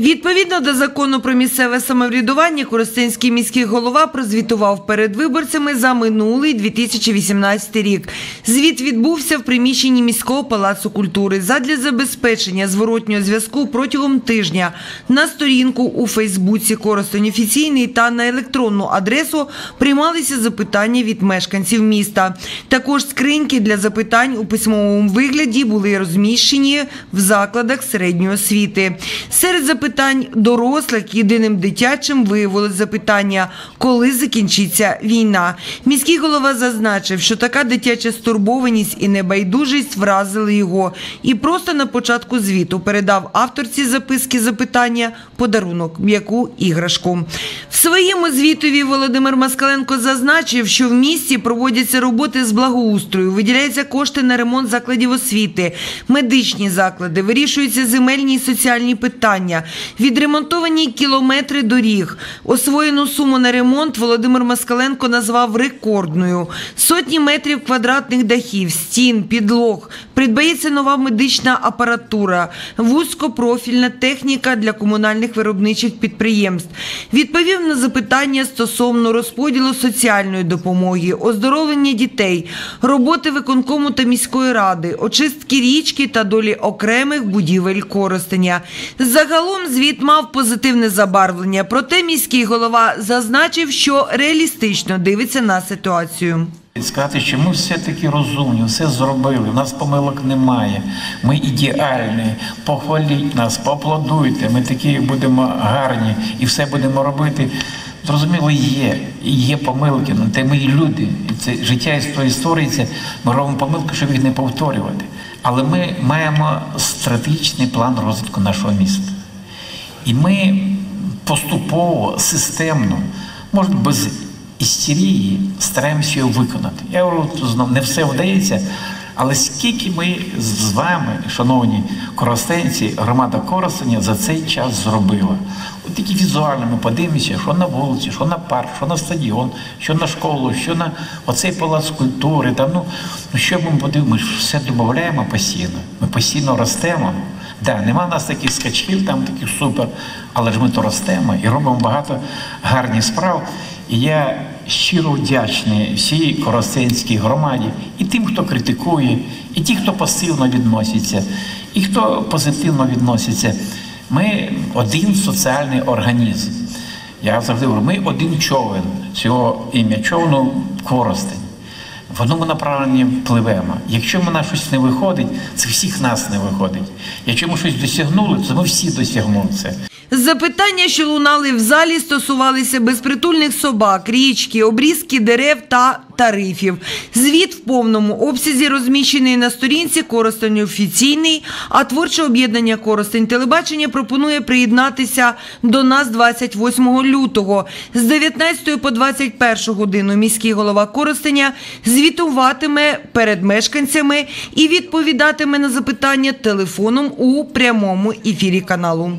Відповідно до закону про місцеве самоврядування, Коростенський міський голова прозвітував перед виборцями за минулий 2018 рік. Звіт відбувся в приміщенні міського палацу культури задля забезпечення зворотнього зв'язку протягом тижня на сторінку у Фейсбуці Коростень офіційний та на електронну адресу приймалися запитання від мешканців міста. Також скриньки для запитань у письмовому вигляді були розміщені в закладах середньої освіти. Серед запитань дорослих єдиним дитячим виявилось запитання, коли закінчиться війна. Міський голова зазначив, що така дитяча стурбованість і небайдужість вразили його. І просто на початку звіту передав авторці записки запитання подарунок, м'яку іграшку. В своєму звітові Володимир Москаленко зазначив, що в місті проводяться роботи з благоустрою, виділяються кошти на ремонт закладів освіти, медичні заклади, вирішуються земельні і соціальні питання, відремонтовані кілометри доріг. Освоєну суму на ремонт Володимир Москаленко назвав рекордною. Сотні метрів квадратних дахів, стін, підлог. Придбається нова медична апаратура, вузькопрофільна техніка для комунальних виробничих підприємств. Відповів на запитання стосовно розподілу соціальної допомоги, оздоровлення дітей, роботи виконкому та міської ради, очистки річки та долі окремих будівель Коростеня. Загалом звіт мав позитивне забарвлення, проте міський голова зазначив, що реалістично дивиться на ситуацію. Сказати, що ми все таки розумні, все зробили, у нас помилок немає, ми ідеальні, похваліть нас, поаплодуйте, ми такі будемо гарні і все будемо робити. Зрозуміло, є, є помилки, ну те ми люди. Це життя історії створюється, ми робимо помилки, щоб їх не повторювати. Але ми маємо стратегічний план розвитку нашого міста. І ми поступово, системно, може без істерії, стараємося його виконати. Я знов не все вдається, але скільки ми з вами, шановні коростенці, громада Коростеня за цей час зробила. От тільки візуально ми подивимося, що на вулиці, що на парк, що на стадіон, що на школу, що на оцей палац культури. Там, ну, ну що ми подивимося, ми все додаємо постійно. Ми постійно ростемо. Да, нема в нас таких скачків, там таких супер, але ж ми то ростемо і робимо багато гарних справ. І я щиро вдячний всій коростенській громаді і тим, хто критикує, і ті, хто пасивно відноситься, і хто позитивно відноситься. Ми один соціальний організм. Я завжди говорю, ми один човен цього ім'я човну Коростень. В одному направленні пливемо. Якщо в нас щось не виходить, це всіх нас не виходить. Якщо ми щось досягнули, то ми всі досягнули це. Запитання, що лунали в залі, стосувалися безпритульних собак, річки, обрізки дерев та тарифів. Звіт в повному обсязі розміщений на сторінці Коростень офіційний, а творче об'єднання Коростень телебачення пропонує приєднатися до нас 28 лютого. З 19 по 21 годину міський голова Коростеня звітуватиме перед мешканцями і відповідатиме на запитання телефоном у прямому ефірі каналу.